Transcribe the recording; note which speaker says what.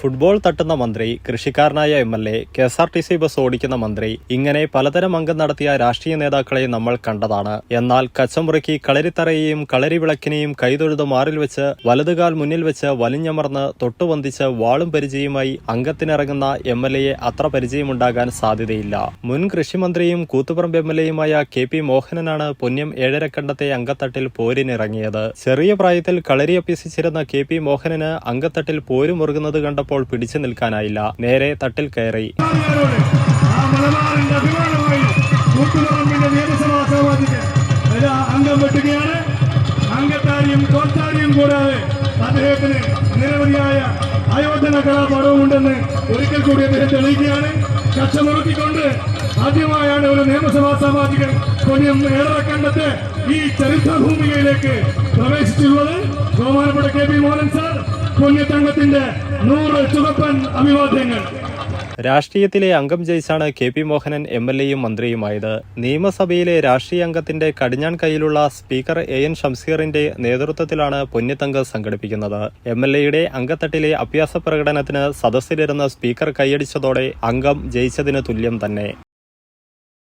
Speaker 1: Football തട്ടുന്ന മന്ത്രി കൃഷിക്കാരനായ M L A K S R T C bus ഓടിക്കുന്ന മന്ത്രി ഇങ്ങനെ പലതരം അംഗം നടത്തിയ രാഷ്ട്രീയ നേതാക്കളെ നമ്മൾ കണ്ടതാണ്. എന്നാൽ കച്ചമുറുക്കി കളരിത്തറയെയും കളരി വിളക്കിനെയും കൈതൊഴുത് മാറിൽ വെച്ച് വലതുകാൽ മുന്നിൽ വെച്ച് വലിഞ്ഞമർന്ന് തൊട്ടുവന്തിച്ച് വാളും പരിചയമായി അംഗത്തിനിറങ്ങുന്ന എം എൽ എയെ അത്ര പരിചയമുണ്ടാകാൻ സാധ്യതയില്ല. മുൻ കൃഷിമന്ത്രിയും കൂത്തുപറമ്പ് എം എൽ എയുമായ കെ പി മോഹനനാണ് പൊന്നം ഏഴരക്കണ്ടത്തെ അംഗത്തട്ടിൽ പോരിനിറങ്ങിയത്. ചെറിയ പ്രായത്തിൽ കളരി അഭ്യസിച്ചിരുന്ന കെ പി മോഹനന് അങ്കത്തട്ടിൽ പോരുമുറുകുന്നത് കണ്ടപ്പോൾ പിടിച്ചു നിൽക്കാനായില്ല. നേരെ തട്ടിൽ കയറി.
Speaker 2: അംഗം വെട്ടുകയാണ് അംഗത്താരിയും കൂടാതെ ഉണ്ടെന്ന് ആദ്യമായാണ് ഒരു കൊടിയം ഈ ചരിത്രഭൂമികയിലേക്ക് പ്രവേശിച്ചിട്ടുള്ളത് ബഹുമാനപ്പെട്ട കെ പി മോഹൻ സാർ പുണ്യതംഗത്തിന്റെ അഭിവാദ്യങ്ങൾ.
Speaker 1: രാഷ്ട്രീയത്തിലെ അംഗം ജയിച്ചാണ് K P Mohanan M L എയും മന്ത്രിയുമായത്. നിയമസഭയിലെ രാഷ്ട്രീയ അംഗത്തിന്റെ കടിഞ്ഞാൻ കൈയിലുള്ള സ്പീക്കർ എ എൻ ഷംസീറിന്റെ നേതൃത്വത്തിലാണ് പൊന്നിത്തങ്ക് സംഘടിപ്പിക്കുന്നത്. എം എൽ എയുടെ അംഗത്തട്ടിലെ അഭ്യാസ പ്രകടനത്തിന് സദസ്സിലിരുന്ന സ്പീക്കർ കൈയടിച്ചതോടെ അംഗം ജയിച്ചതിന് തുല്യം തന്നെ.